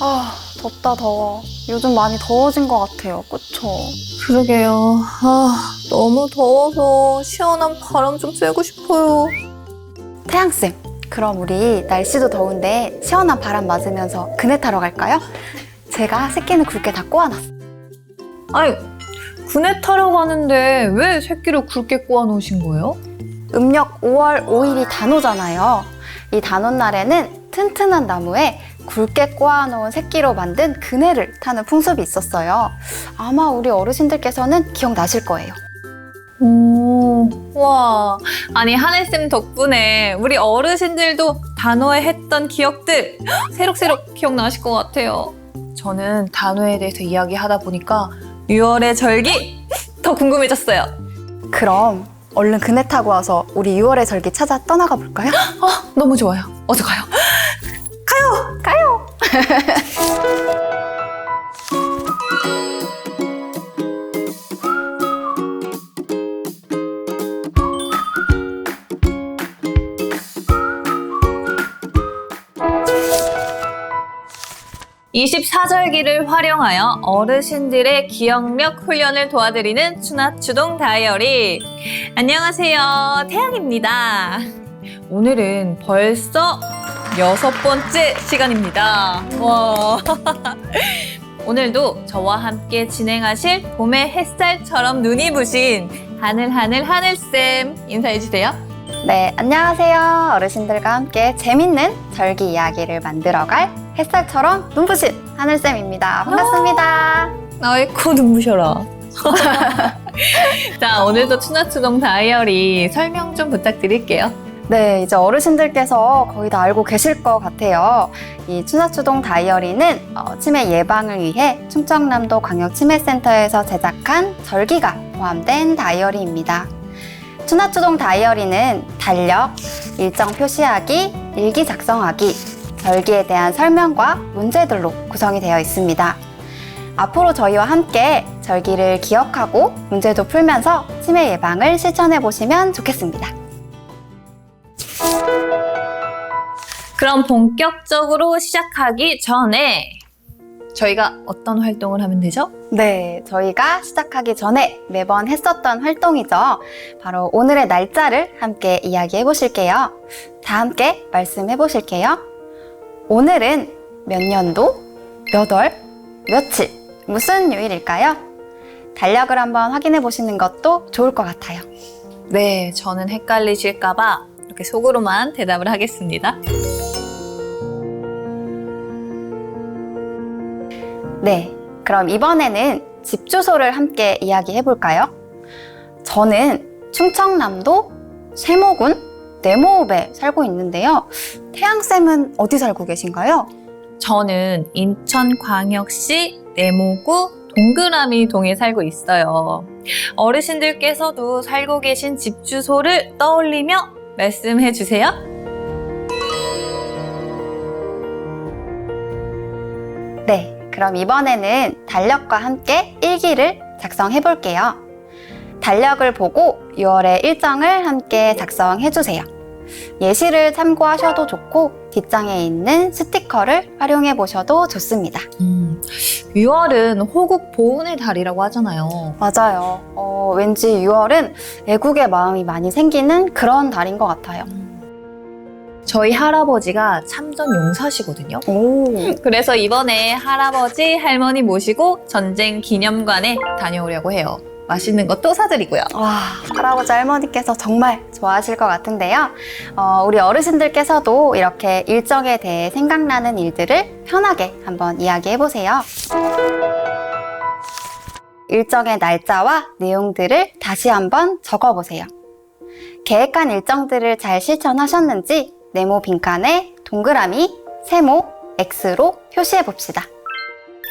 아, 덥다 더워. 요즘 많이 더워진 것 같아요. 그쵸? 그러게요. 아, 너무 더워서 시원한 바람 좀 쐬고 싶어요. 태양쌤, 그럼 우리 날씨도 더운데 시원한 바람 맞으면서 그네 타러 갈까요? 제가 새끼는 굵게 다 꼬아놨어요. 아니, 그네 타러 가는데 왜 새끼를 굵게 꼬아 놓으신 거예요? 음력 5월 5일이 단오잖아요. 이 단오 날에는 튼튼한 나무에 굵게 꼬아놓은 새끼로 만든 그네를 타는 풍습이 있었어요. 아마 우리 어르신들께서는 기억나실 거예요. 오, 와. 아니, 하늘쌤 덕분에 우리 어르신들도 단어에 했던 기억들 새록새록 기억나실 것 같아요. 저는 단어에 대해서 이야기하다 보니까 6월의 절기 더 궁금해졌어요. 그럼 얼른 그네 타고 와서 우리 6월의 절기 찾아 떠나가 볼까요? 아, 너무 좋아요. 어서 가요. 가요! 이 24절기를 활용하여 어르신들의 기억력 훈련을 도와드리는 추나추동 다이어리. 안녕하세요. 태양입니다. 오늘은 벌써 여섯 번째 시간입니다. 와. 오늘도 저와 함께 진행하실 봄의 햇살처럼 눈이 부신 하늘하늘 하늘쌤 인사해주세요. 네, 안녕하세요. 어르신들과 함께 재밌는 절기 이야기를 만들어갈 햇살처럼 눈부신 하늘쌤입니다. 반갑습니다. 아이고 눈부셔라. 자 오늘도 추나추동 다이어리 설명 좀 부탁드릴게요. 네, 이제 어르신들께서 거의 다 알고 계실 것 같아요. 이 추나추동 다이어리는 어, 치매 예방을 위해 충청남도 광역치매센터에서 제작한 절기가 포함된 다이어리입니다. 추나추동 다이어리는 달력, 일정 표시하기, 일기 작성하기, 절기에 대한 설명과 문제들로 구성이 되어 있습니다. 앞으로 저희와 함께 절기를 기억하고 문제도 풀면서 치매 예방을 실천해 보시면 좋겠습니다. 그럼 본격적으로 시작하기 전에 저희가 어떤 활동을 하면 되죠? 네, 저희가 시작하기 전에 매번 했었던 활동이죠. 바로 오늘의 날짜를 함께 이야기해 보실게요. 다 함께 말씀해 보실게요. 오늘은 몇 년도, 몇 월, 며칠, 무슨 요일일까요? 달력을 한번 확인해 보시는 것도 좋을 것 같아요. 네, 저는 헷갈리실까봐 이렇게 속으로만 대답을 하겠습니다. 네, 그럼 이번에는 집 주소를 함께 이야기해 볼까요? 저는 충청남도 세모군 네모읍에 살고 있는데요. 태양쌤은 어디 살고 계신가요? 저는 인천광역시 내모구 동그라미 동에 살고 있어요. 어르신들께서도 살고 계신 집 주소를 떠올리며 말씀해 주세요. 그럼 이번에는 달력과 함께 일기를 작성해 볼게요. 달력을 보고 6월의 일정을 함께 작성해 주세요. 예시를 참고하셔도 좋고 뒷장에 있는 스티커를 활용해 보셔도 좋습니다. 음, 6월은 호국 보훈의 달이라고 하잖아요. 맞아요. 어, 왠지 6월은 애국의 마음이 많이 생기는 그런 달인 것 같아요. 저희 할아버지가 참전 용사시거든요. 오. 그래서 이번에 할아버지, 할머니 모시고 전쟁 기념관에 다녀오려고 해요. 맛있는 거또 사드리고요. 와, 할아버지 할머니께서 정말 좋아하실 것 같은데요. 어, 우리 어르신들께서도 이렇게 일정에 대해 생각나는 일들을 편하게 한번 이야기해 보세요. 일정의 날짜와 내용들을 다시 한번 적어 보세요. 계획한 일정들을 잘 실천하셨는지 네모 빈칸에 동그라미, 세모, X로 표시해 봅시다.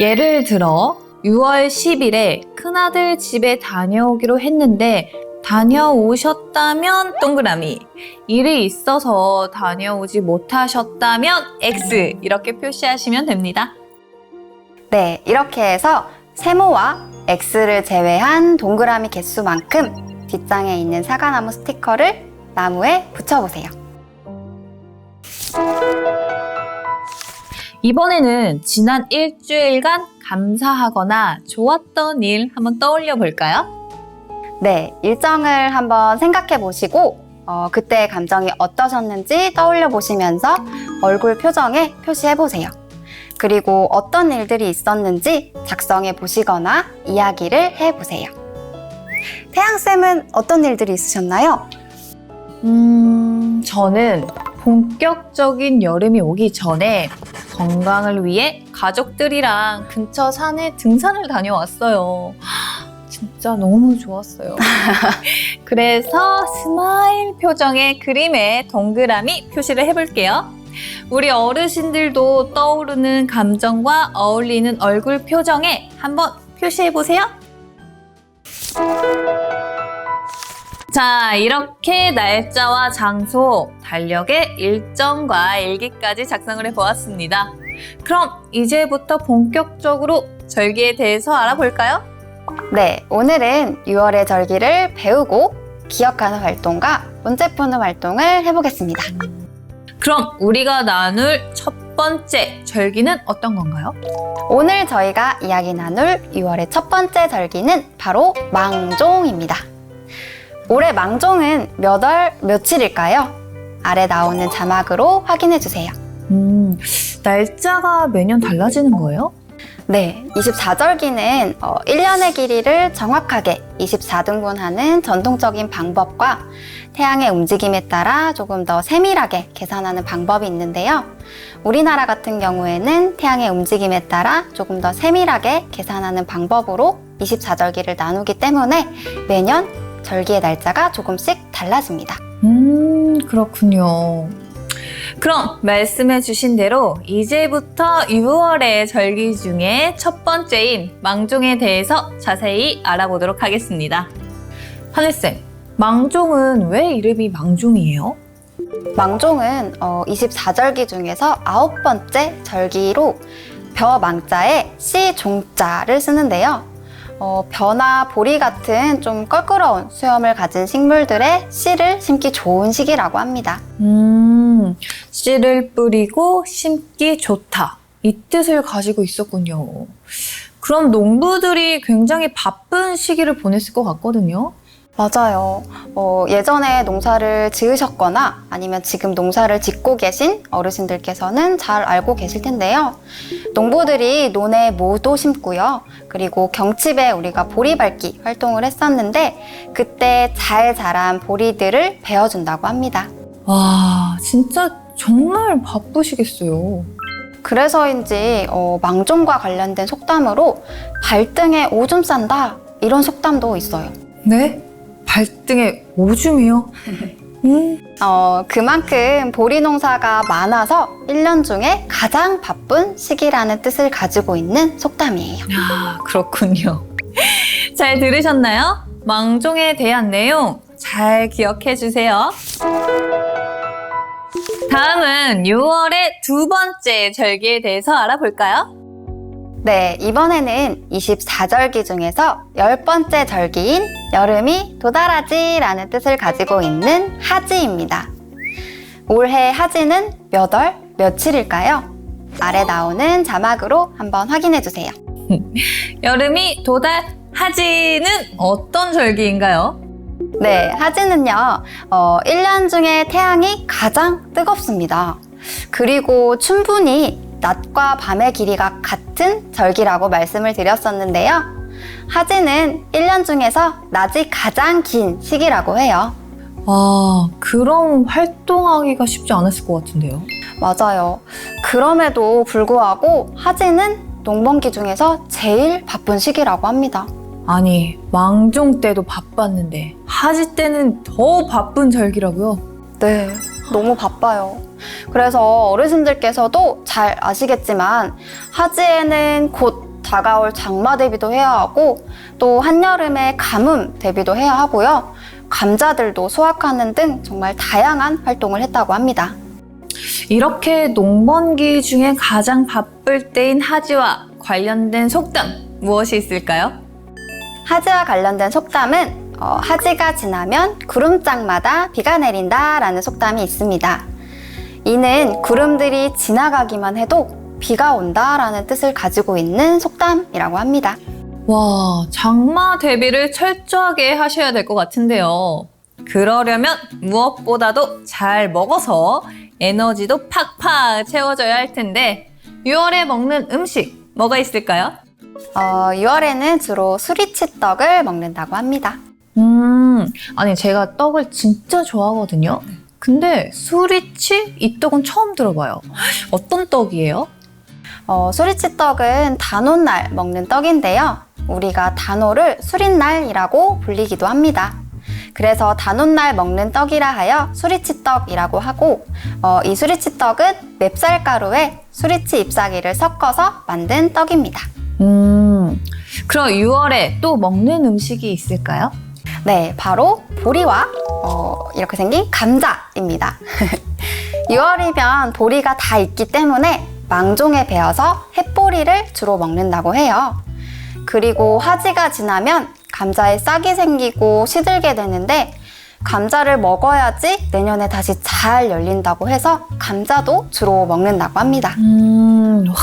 예를 들어 6월 10일에 큰아들 집에 다녀오기로 했는데 다녀오셨다면 동그라미 일이 있어서 다녀오지 못하셨다면 X 이렇게 표시하시면 됩니다. 네, 이렇게 해서 세모와 X를 제외한 동그라미 개수만큼 뒷장에 있는 사과나무 스티커를 나무에 붙여보세요. 이번에는 지난 일주일간 감사하거나 좋았던 일 한번 떠올려 볼까요? 네, 일정을 한번 생각해 보시고 어, 그때 감정이 어떠셨는지 떠올려 보시면서 얼굴 표정에 표시해 보세요. 그리고 어떤 일들이 있었는지 작성해 보시거나 이야기를 해 보세요. 태양쌤은 어떤 일들이 있으셨나요? 음, 저는 본격적인 여름이 오기 전에 건강을 위해 가족들이랑 근처 산에 등산을 다녀왔어요. 진짜 너무 좋았어요. 그래서 스마일 표정의 그림에 동그라미 표시를 해볼게요. 우리 어르신들도 떠오르는 감정과 어울리는 얼굴 표정에 한번 표시해보세요. 자, 이렇게 날짜와 장소, 달력의 일정과 일기까지 작성을 해보았습니다. 그럼 이제부터 본격적으로 절기에 대해서 알아볼까요? 네, 오늘은 6월의 절기를 배우고 기억하는 활동과 문제 푸는 활동을 해보겠습니다. 그럼 우리가 나눌 첫 번째 절기는 어떤 건가요? 오늘 저희가 이야기 나눌 6월의 첫 번째 절기는 바로 망종입니다. 올해 망종은 몇 월 며칠일까요? 아래 나오는 자막으로 확인해 주세요. 음, 날짜가 매년 달라지는 거예요? 네, 24절기는 1년의 길이를 정확하게 24등분하는 전통적인 방법과 태양의 움직임에 따라 조금 더 세밀하게 계산하는 방법이 있는데요. 우리나라 같은 경우에는 태양의 움직임에 따라 조금 더 세밀하게 계산하는 방법으로 24절기를 나누기 때문에 매년 절기의 날짜가 조금씩 달라집니다. 음, 그렇군요. 그럼 말씀해 주신 대로 이제부터 6월의 절기 중에 첫 번째인 망종에 대해서 자세히 알아보도록 하겠습니다. 하늘쌤, 망종은 왜 이름이 망종이에요? 망종은 24절기 중에서 아홉 번째 절기로 벼 망자에 씨 종자를 쓰는데요. 어, 벼나 보리 같은 좀 껄끄러운 수염을 가진 식물들의 씨를 심기 좋은 시기라고 합니다. 음, 씨를 뿌리고 심기 좋다. 이 뜻을 가지고 있었군요. 그럼 농부들이 굉장히 바쁜 시기를 보냈을 것 같거든요. 맞아요. 어, 예전에 농사를 지으셨거나 아니면 지금 농사를 짓고 계신 어르신들께서는 잘 알고 계실 텐데요. 농부들이 논에 모도 심고요. 그리고 경칩에 우리가 보리 밟기 활동을 했었는데 그때 잘 자란 보리들을 베어준다고 합니다. 와, 진짜 정말 바쁘시겠어요. 그래서인지 어, 망종과 관련된 속담으로 발등에 오줌 싼다 이런 속담도 있어요. 네? 발등에 오줌이요? 음, 어, 그만큼 보리 농사가 많아서 1년 중에 가장 바쁜 시기라는 뜻을 가지고 있는 속담이에요. 아, 그렇군요. 잘 들으셨나요? 망종에 대한 내용 잘 기억해 주세요. 다음은 6월의 두 번째 절기에 대해서 알아볼까요? 네, 이번에는 24절기 중에서 열 번째 절기인 여름이 도달하지 라는 뜻을 가지고 있는 하지입니다. 올해 하지는 몇 월, 며칠일까요? 아래 나오는 자막으로 한번 확인해 주세요. 여름이 도달하지는 어떤 절기인가요? 네, 하지는요, 어, 1년 중에 태양이 가장 뜨겁습니다. 그리고 충분히 낮과 밤의 길이가 같은 절기라고 말씀을 드렸었는데요. 하지는 1년 중에서 낮이 가장 긴 시기라고 해요. 아, 그럼 활동하기가 쉽지 않았을 것 같은데요. 맞아요. 그럼에도 불구하고 하지는 농번기 중에서 제일 바쁜 시기라고 합니다. 아니, 망종 때도 바빴는데 하지 때는 더 바쁜 절기라고요? 네, 너무 바빠요. 그래서 어르신들께서도 잘 아시겠지만 하지에는 곧 다가올 장마 대비도 해야 하고 또 한여름에 가뭄 대비도 해야 하고요. 감자들도 수확하는 등 정말 다양한 활동을 했다고 합니다. 이렇게 농번기 중에 가장 바쁠 때인 하지와 관련된 속담 무엇이 있을까요? 하지와 관련된 속담은 어, 하지가 지나면 구름장마다 비가 내린다라는 속담이 있습니다. 이는 구름들이 지나가기만 해도 비가 온다라는 뜻을 가지고 있는 속담이라고 합니다. 와, 장마 대비를 철저하게 하셔야 될 것 같은데요. 그러려면 무엇보다도 잘 먹어서 에너지도 팍팍 채워져야 할 텐데 6월에 먹는 음식 뭐가 있을까요? 어, 6월에는 주로 수리치떡을 먹는다고 합니다. 음, 아니 제가 떡을 진짜 좋아하거든요. 근데 수리치 이 떡은 처음 들어봐요. 어떤 떡이에요? 어, 수리치떡은 단오날 먹는 떡인데요. 우리가 단오를 수린날이라고 불리기도 합니다. 그래서 단오날 먹는 떡이라 하여 수리치떡이라고 하고 어, 이 수리치떡은 맵쌀가루에 수리치 잎사귀를 섞어서 만든 떡입니다. 음, 그럼 6월에 또 먹는 음식이 있을까요? 네, 바로 보리와 어, 이렇게 생긴 감자입니다. 6월이면 보리가 다 있기 때문에 망종에 베어서 햇보리를 주로 먹는다고 해요. 그리고 화지가 지나면 감자에 싹이 생기고 시들게 되는데 감자를 먹어야지 내년에 다시 잘 열린다고 해서 감자도 주로 먹는다고 합니다. 음, 와,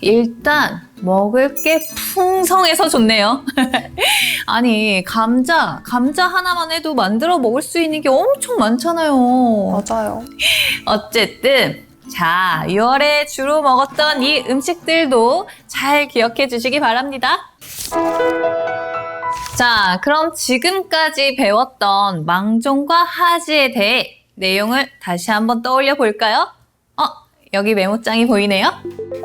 일단 먹을 게 풍성해서 좋네요. 아니, 감자, 감자 하나만 해도 만들어 먹을 수 있는 게 엄청 많잖아요. 맞아요. 어쨌든 자, 6월에 주로 먹었던 이 음식들도 잘 기억해 주시기 바랍니다. 자, 그럼 지금까지 배웠던 망종과 하지에 대해 내용을 다시 한번 떠올려 볼까요? 어, 여기 메모장이 보이네요.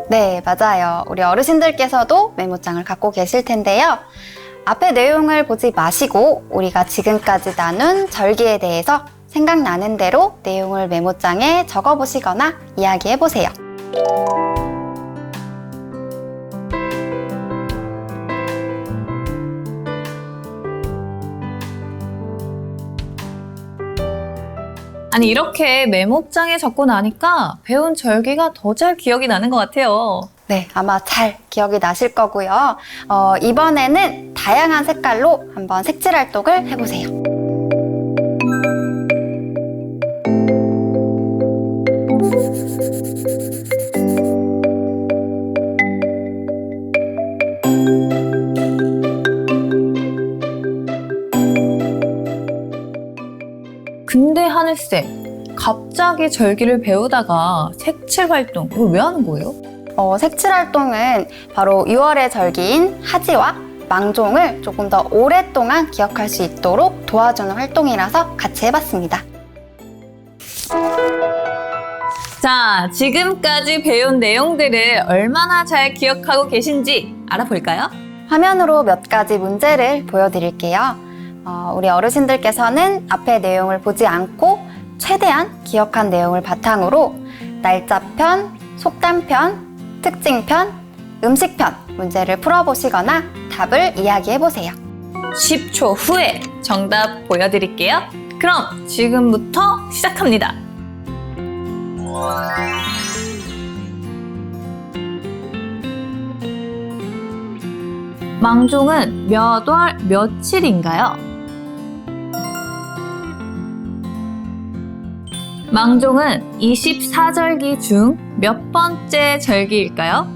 네, 맞아요. 우리 어르신들께서도 메모장을 갖고 계실 텐데요. 앞에 내용을 보지 마시고 우리가 지금까지 나눈 절기에 대해서 생각나는 대로 내용을 메모장에 적어 보시거나 이야기해 보세요. 아니, 이렇게 메모장에 적고 나니까 배운 절기가 더 잘 기억이 나는 것 같아요. 네, 아마 잘 기억이 나실 거고요. 어, 이번에는 다양한 색깔로 한번 색칠 활동을 해보세요. 하늘쌤, 갑자기 절기를 배우다가 색칠 활동, 이거 왜 하는 거예요? 어, 색칠 활동은 바로 6월의 절기인 하지와 망종을 조금 더 오랫동안 기억할 수 있도록 도와주는 활동이라서 같이 해봤습니다. 자, 지금까지 배운 내용들을 얼마나 잘 기억하고 계신지 알아볼까요? 화면으로 몇 가지 문제를 보여드릴게요. 어, 우리 어르신들께서는 앞에 내용을 보지 않고 최대한 기억한 내용을 바탕으로 날짜편, 속담편, 특징편, 음식편 문제를 풀어보시거나 답을 이야기해보세요. 10초 후에 정답 보여드릴게요. 그럼 지금부터 시작합니다. 망종은 몇 월 며칠인가요? 망종은 24절기 중 몇 번째 절기일까요?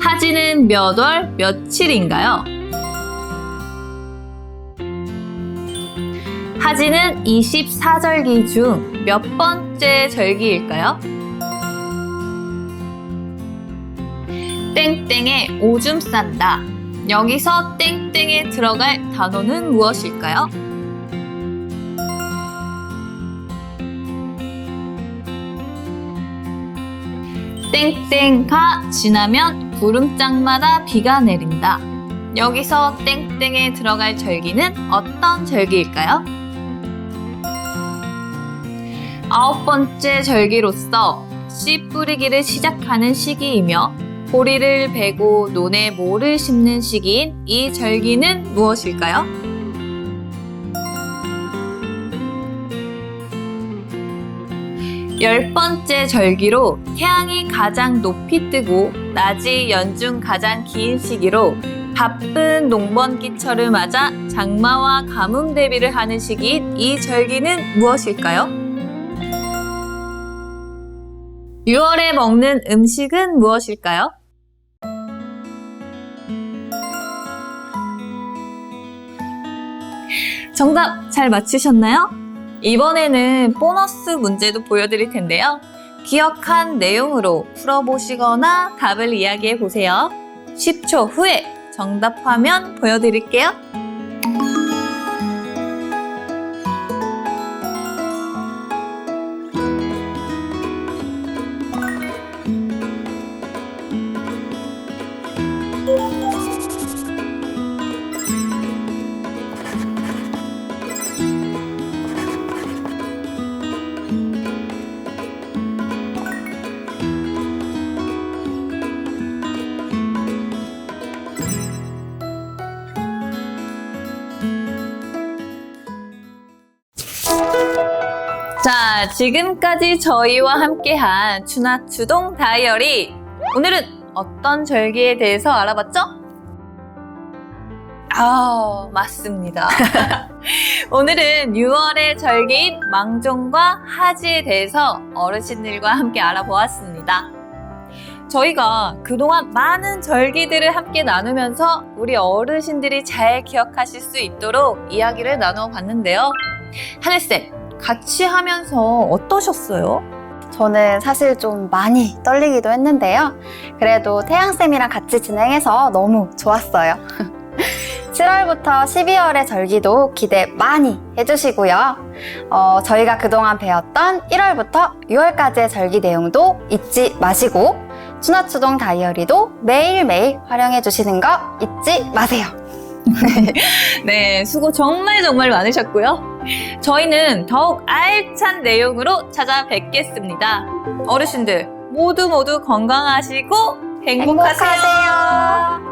하지는 몇 월 며칠인가요? 하지는 24절기 중 몇 번째 절기일까요? 땡땡에 오줌 싼다. 여기서 땡땡에 들어갈 단어는 무엇일까요? 땡땡가 지나면 구름장마다 비가 내린다. 여기서 땡땡에 들어갈 절기는 어떤 절기일까요? 아홉 번째 절기로서 씨 뿌리기를 시작하는 시기이며 보리를 베고 논에 모를 심는 시기인 이 절기는 무엇일까요? 열 번째 절기로 태양이 가장 높이 뜨고 낮이 연중 가장 긴 시기로 바쁜 농번기철을 맞아 장마와 가뭄 대비를 하는 시기인 이 절기는 무엇일까요? 6월에 먹는 음식은 무엇일까요? 정답 잘 맞추셨나요? 이번에는 보너스 문제도 보여드릴 텐데요. 기억한 내용으로 풀어보시거나 답을 이야기해 보세요. 10초 후에 정답 화면 보여드릴게요. 자, 지금까지 저희와 함께한 추나 추동 다이어리. 오늘은 어떤 절기에 대해서 알아봤죠? 아, 맞습니다. 오늘은 6월의 절기인 망종과 하지에 대해서 어르신들과 함께 알아보았습니다. 저희가 그동안 많은 절기들을 함께 나누면서 우리 어르신들이 잘 기억하실 수 있도록 이야기를 나누어 봤는데요. 하늘쌤, 같이 하면서 어떠셨어요? 저는 사실 좀 많이 떨리기도 했는데요. 그래도 태양쌤이랑 같이 진행해서 너무 좋았어요. 7월부터 12월의 절기도 기대 많이 해주시고요. 어, 저희가 그동안 배웠던 1월부터 6월까지의 절기 내용도 잊지 마시고, 추나추동 다이어리도 매일매일 활용해 주시는 거 잊지 마세요. 네, 수고 정말 정말 많으셨고요. 저희는 더욱 알찬 내용으로 찾아뵙겠습니다. 어르신들 모두 모두 건강하시고 행복하세요. 행복하세요.